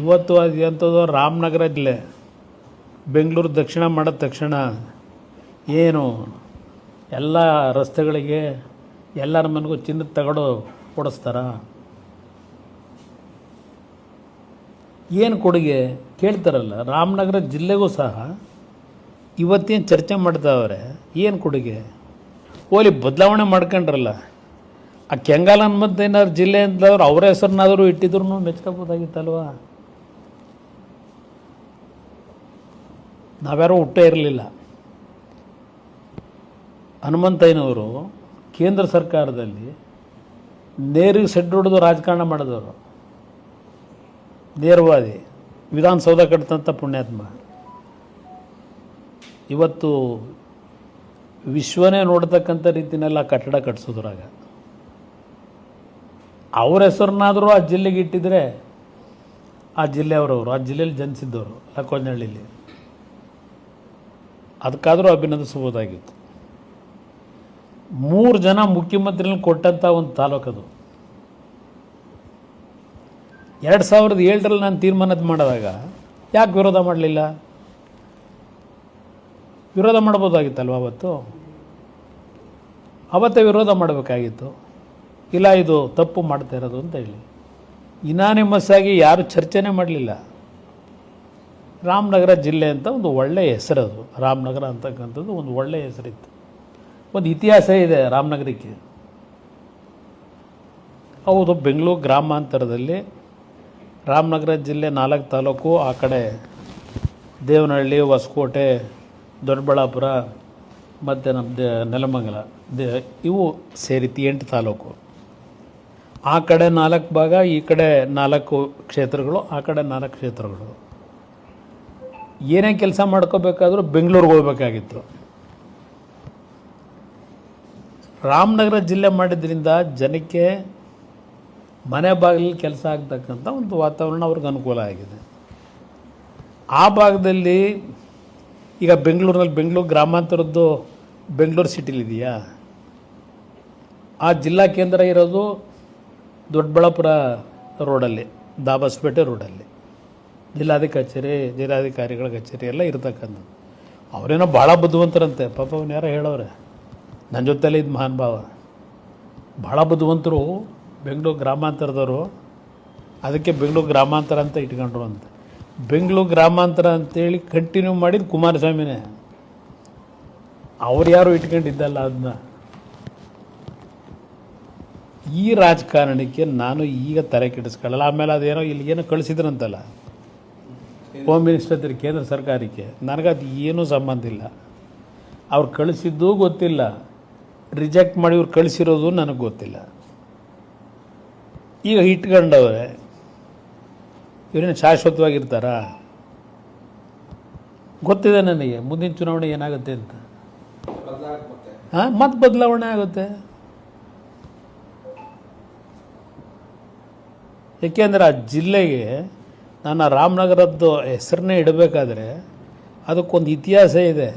ಇವತ್ತು ಅದು ಎಂಥದ್ದು ರಾಮನಗರ ಜಿಲ್ಲೆ ಬೆಂಗಳೂರು ದಕ್ಷಿಣ ಮಾಡಿದ ತಕ್ಷಣ ಏನು ಎಲ್ಲ ರಸ್ತೆಗಳಿಗೆ ಎಲ್ಲರ ಮನೆಗೂ ಚಿನ್ನದ ತಗಡು ಕೊಡಿಸ್ತಾರ? ಏನು ಕೊಡುಗೆ ಕೇಳ್ತಾರಲ್ಲ, ರಾಮನಗರ ಜಿಲ್ಲೆಗೂ ಸಹ ಇವತ್ತೇನು ಚರ್ಚೆ ಮಾಡ್ತಾವ್ರೆ ಏನು ಕೊಡುಗೆ? ಓಲಿ ಬದಲಾವಣೆ ಮಾಡ್ಕೊಂಡ್ರಲ್ಲ, ಆ ಕೆಂಗಾಲನ್ ಮತ್ತು ಏನಾದ್ರು ಜಿಲ್ಲೆ ಅಂತಂದ್ರೆ ಅವರ ಹೆಸರನ್ನಾದರೂ ಇಟ್ಟಿದ್ರು ಮೆಚ್ಕೋಬೋದಾಗಿತ್ತಲ್ವಾ ನಾವ್ಯಾರೂ ಹುಟ್ಟೇ ಇರಲಿಲ್ಲ. ಹನುಮಂತಯ್ಯನವರು ಕೇಂದ್ರ ಸರ್ಕಾರದಲ್ಲಿ ನೇರಿಗೆ ಸೆಡ್ ಹೊಡೆದು ರಾಜಕಾರಣ ಮಾಡಿದವರು. ನೇರವಾದಿ, ವಿಧಾನಸೌಧ ಕಟ್ಟಿದಂಥ ಪುಣ್ಯಾತ್ಮ. ಇವತ್ತು ವಿಶ್ವನೇ ನೋಡ್ತಕ್ಕಂಥ ರೀತಿನೆಲ್ಲ ಕಟ್ಟಡ ಕಟ್ಟಿಸೋದ್ರಾಗ ಅವ್ರ ಹೆಸರನ್ನಾದರೂ ಆ ಜಿಲ್ಲೆಗೆ ಇಟ್ಟಿದ್ರೆ ಆ ಜಿಲ್ಲೆಯವರವರು ಆ ಜಿಲ್ಲೆಯಲ್ಲಿ ಜನಿಸಿದ್ದವರು ಲಕ್ಕೋಜನಹಳ್ಳಿಲಿ ಅದಕ್ಕಾದರೂ ಅಭಿನಂದಿಸಬಹುದಾಗಿತ್ತು. ಮೂರು ಜನ ಮುಖ್ಯಮಂತ್ರಿಗಳನ್ನ ಕೊಟ್ಟಂಥ ಒಂದು ತಾಲೂಕದು ಎರಡು ಸಾವಿರದ ಏಳರಲ್ಲಿ ನಾನು ತೀರ್ಮಾನದ ಮಾಡಿದಾಗ ಯಾಕೆ ವಿರೋಧ ಮಾಡಲಿಲ್ಲ? ವಿರೋಧ ಮಾಡ್ಬೋದಾಗಿತ್ತಲ್ವ ಅವತ್ತು? ಅವತ್ತೇ ವಿರೋಧ ಮಾಡಬೇಕಾಗಿತ್ತು. ಇಲ್ಲ, ಇದು ತಪ್ಪು ಮಾಡ್ತಾ ಇರೋದು ಅಂತ ಹೇಳಿ. ಇನಾನಿಮಸ್ ಆಗಿ ಯಾರು ಚರ್ಚೆನೇ ಮಾಡಲಿಲ್ಲ. ರಾಮನಗರ ಜಿಲ್ಲೆ ಅಂತ ಒಂದು ಒಳ್ಳೆಯ ಹೆಸರದು ರಾಮನಗರ ಅಂತಕ್ಕಂಥದ್ದು ಒಂದು ಒಳ್ಳೆಯ ಹೆಸರಿತ್ತು. ಒಂದು ಇತಿಹಾಸ ಇದೆ ರಾಮನಗರಕ್ಕೆ. ಹೌದು, ಬೆಂಗಳೂರು ಗ್ರಾಮಾಂತರದಲ್ಲಿ ರಾಮನಗರ ಜಿಲ್ಲೆ ನಾಲ್ಕು ತಾಲೂಕು, ಆ ಕಡೆ ದೇವನಹಳ್ಳಿ, ಹೊಸಕೋಟೆ, ದೊಡ್ಡಬಳ್ಳಾಪುರ, ಮತ್ತು ನಮ್ಮ ದೇ, ನೆಲಮಂಗಲ, ದೇ, ಇವು ಸೇರಿತಿ ಎಂಟು ತಾಲೂಕು. ಆ ಕಡೆ ನಾಲ್ಕು ಭಾಗ, ಈ ಕಡೆ ನಾಲ್ಕು ಕ್ಷೇತ್ರಗಳು, ಆ ಕಡೆ ನಾಲ್ಕು ಕ್ಷೇತ್ರಗಳು. ಏನೇ ಕೆಲಸ ಮಾಡ್ಕೋಬೇಕಾದ್ರೂ ಬೆಂಗಳೂರಿಗೆ ಹೋಗ್ಬೇಕಾಗಿತ್ತು. ರಾಮನಗರ ಜಿಲ್ಲೆ ಮಾಡಿದ್ರಿಂದ ಜನಕ್ಕೆ ಮನೆ ಬಾಗಿಲಲ್ಲಿ ಕೆಲಸ ಆಗ್ತಕ್ಕಂಥ ಒಂದು ವಾತಾವರಣ ಅವ್ರಿಗೆ ಅನುಕೂಲ ಆಗಿದೆ. ಆ ಭಾಗದಲ್ಲಿ ಈಗ ಬೆಂಗಳೂರಿನಲ್ಲಿ ಬೆಂಗಳೂರು ಗ್ರಾಮಾಂತರದ್ದು ಬೆಂಗಳೂರು ಸಿಟಿಲಿದೆಯಾ? ಆ ಜಿಲ್ಲಾ ಕೇಂದ್ರ ಇರೋದು ದೊಡ್ಡಬಳ್ಳಾಪುರ ರೋಡಲ್ಲಿ, ದಾಬಸ್ಪೇಟೆ ರೋಡಲ್ಲಿ. ಜಿಲ್ಲಾಧಿಕಾರಿ ಕಚೇರಿ ಜಿಲ್ಲಾಧಿಕಾರಿಗಳ ಕಚೇರಿ ಎಲ್ಲ ಇರತಕ್ಕಂಥದ್ದು. ಅವರೇನೋ ಭಾಳ ಬುದ್ಧಿವಂತರಂತೆ. ಪಾಪ ಅವ್ನು ಯಾರೋ ಹೇಳೋರೆ ನನ್ನ ಜೊತೆಲಿ ಇದು ಮಹಾನ್ ಭಾವ. ಭಾಳ ಬುದ್ಧಿವಂತರು ಬೆಂಗಳೂರು ಗ್ರಾಮಾಂತರದವರು. ಅದಕ್ಕೆ ಬೆಂಗಳೂರು ಗ್ರಾಮಾಂತರ ಅಂತ ಇಟ್ಕೊಂಡ್ರು ಅಂತ. ಬೆಂಗಳೂರು ಗ್ರಾಮಾಂತರ ಅಂತೇಳಿ ಕಂಟಿನ್ಯೂ ಮಾಡಿದ ಕುಮಾರಸ್ವಾಮಿನೇ. ಅವ್ರು ಯಾರು ಇಟ್ಕೊಂಡಿದ್ದಲ್ಲ ಅದನ್ನ ಈ ರಾಜಕಾರಣಕ್ಕೆ ನಾನು ಈಗ ತಲೆ ಕೆಡಿಸ್ಕೊಳ್ಳಲ್ಲ. ಆಮೇಲೆ ಅದೇನೋ ಇಲ್ಲಿ ಏನೋ ಕಳಿಸಿದ್ರಂತಲ್ಲ. ಹೋಮ್ ಮಿನಿಸ್ಟರ್ ಕೇಂದ್ರ ಸರ್ಕಾರಕ್ಕೆ ನನಗದು ಏನೂ ಸಂಬಂಧ ಇಲ್ಲ. ಅವ್ರು ಕಳಿಸಿದ್ದೂ ಗೊತ್ತಿಲ್ಲ. ರಿಜೆಕ್ಟ್ ಮಾಡಿ ಇವ್ರು ಕಳಿಸಿರೋದು ನನಗೆ ಗೊತ್ತಿಲ್ಲ. ಈಗ ಇಟ್ಕೊಂಡವ್ರೆ, ಇವರೇನು ಶಾಶ್ವತವಾಗಿರ್ತಾರಾ? ಗೊತ್ತಿದೆ ನನಗೆ. ಮುಂದಿನ ಚುನಾವಣೆ ಏನಾಗುತ್ತೆ ಅಂತ. ಹಾಂ ಮತ್ತೆ ಬದಲಾವಣೆ ಆಗುತ್ತೆ. ಏಕೆಂದ್ರೆ ಆ ಜಿಲ್ಲೆಗೆ ನಾನು ರಾಮನಗರದ್ದು ಹೆಸರನ್ನೇ ಇಡಬೇಕಾದ್ರೆ ಅದಕ್ಕೊಂದು ಇತಿಹಾಸ ಇದೆ.